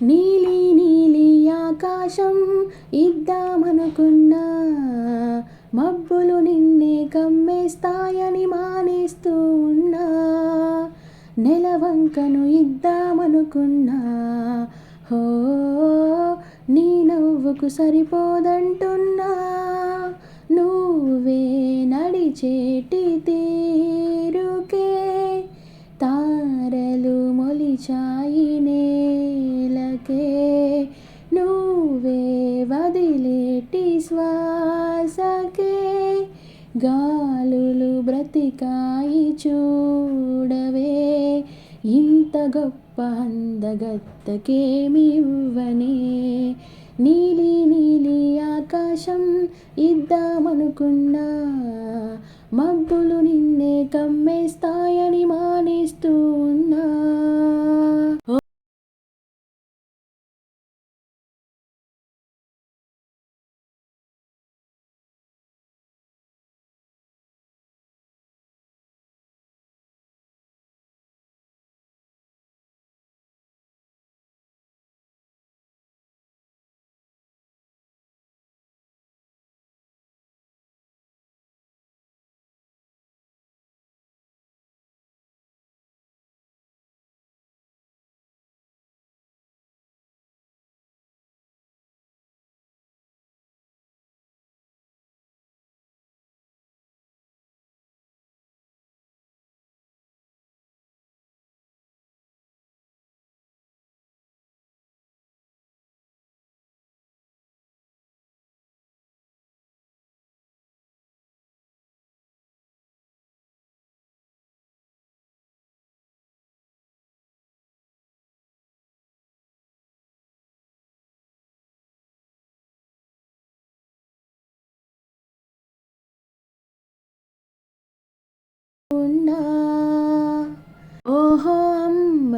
నీలి నీలి ఆకాశం ఇద్దామనుకున్నా మబ్బులు నిన్నే కమ్మేస్తాయని మానేస్తూ ఉన్నా నెలవంకను ఇద్దామనుకున్నా హో నీ నవ్వుకు సరిపోదంటున్నా నువ్వే నడిచేటి శ్వాసకే గాలులు బ్రతికాయి చూడవే. ఇంత గొప్ప అందగత్తకేమివ్వనే? నీలి నీలి ఆకాశం ఇద్దామనుకున్నా మబ్బులు నిన్నే కమ్మేస్తాయని మానేస్తా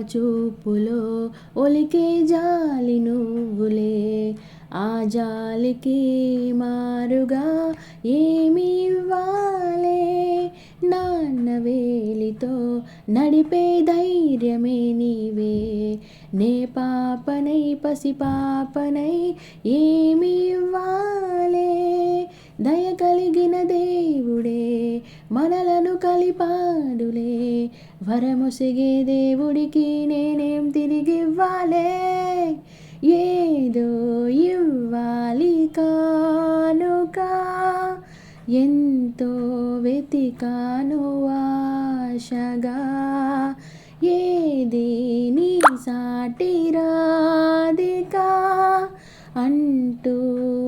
చూపులో ఒలికే జాలి నువ్వులే ఆ జాలికి మారుగా ఏమి ఇవ్వాలే. నాన్న వేలితో నడిపే ధైర్యమే నీవే. నే పాపనై పసి పాపనై ఏమి ఇవ్వాలే. దయ కలిగిన దేవుడే మనలను కలిపాడులే. వరముసిగే దేవుడికి నేనేం తిరిగివ్వాలే? ఏదో ఇవ్వాలి కానుక. ఎంతో వెతికాను ఆశగా. ఏది నీ సాటి రాధికా? అంటూ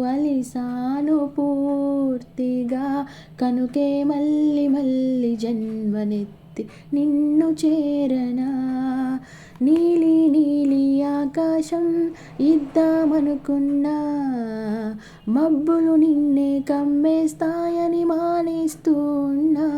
అలిసాను పూర్తిగా. కనుకే మళ్ళీ మళ్ళీ జన్మనెత్తి నిన్ను చేరనా? నీలి నీలి ఆకాశం ఇద్దామనుకున్నా. మబ్బులు నిన్నే కమ్మేస్తాయని మానేస్తూ ఉన్నా